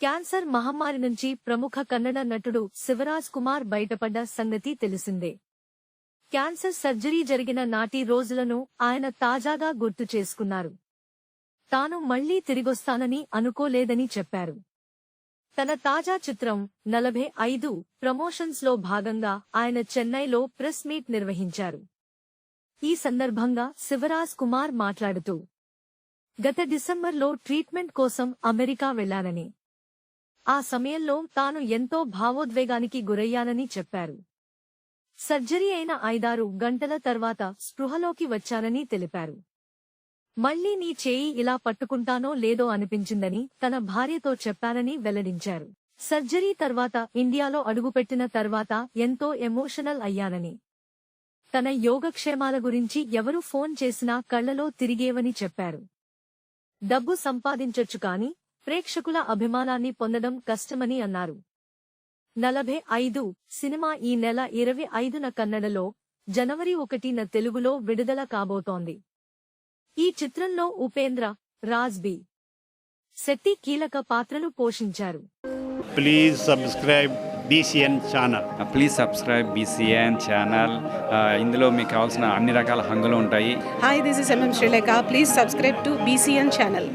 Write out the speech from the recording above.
Cancer మహమ్మారి నుంచి ప్రముఖ కన్నడ నటుడు శివరాజ్ కుమార్ బయటపడ్డ సంగతి తెలిసిందే. క్యాన్సర్ సర్జరీ జరిగిన నాటి రోజులను ఆయన తాజాగా గుర్తు చేసుకున్నారు. తాను మళ్ళీ తిరిగొస్తానని అనుకోలేదని చెప్పారు. తన తాజా చిత్రం నలభై ఐదు ప్రమోషన్స్లో భాగంగా ఆయన చెన్నైలో ప్రెస్ మీట్ నిర్వహించారు. ఈ సందర్భంగా శివరాజ్ కుమార్ మాట్లాడుతూ గత డిసెంబర్లో ట్రీట్మెంట్ కోసం అమెరికా వెళ్ళానని ఆ సమయంలో తాను ఎంతో భావోద్వేగానికి గురయ్యానని చెప్పారు. సర్జరీ అయిన ఐదారు గంటల తర్వాత స్పృహలోకి వచ్చానని తెలిపారు. మళ్ళీ నీ చేయి ఇలా పట్టుకుంటానో లేదో అనిపించిందని తన భార్యతో చెప్పానని వెల్లడించారు. సర్జరీ తర్వాత ఇండియాలో అడుగుపెట్టిన తర్వాత ఎంతో ఎమోషనల్ అయ్యానని. తన యోగక్షేమాల గురించి ఎవరు ఫోన్ చేసినా కళ్ళలో తిరిగేవని చెప్పారు. డబ్బు సంపాదించొచ్చు కాని ప్రేక్షకుల అభిమానాన్ని పొందడం కష్టమని అన్నారు. నలభై ఐదు సినిమా ఈ నెల ఇరవై ఐదున కన్నడలో జనవరి ఒకటిన తెలుగులో విడుదల కాబోతోంది. ఈ చిత్రంలో ఉపేంద్ర రాజ్ బి. శెట్టి కీలక పాత్రలు పోషించారు. Please subscribe BCN channel please subscribe BCN channel ఇందులో మీకు కావాల్సిన అన్ని రకాల హంగులు ఉంటాయి. Hi, this is MM Sri Lanka. Please subscribe to BCN channel.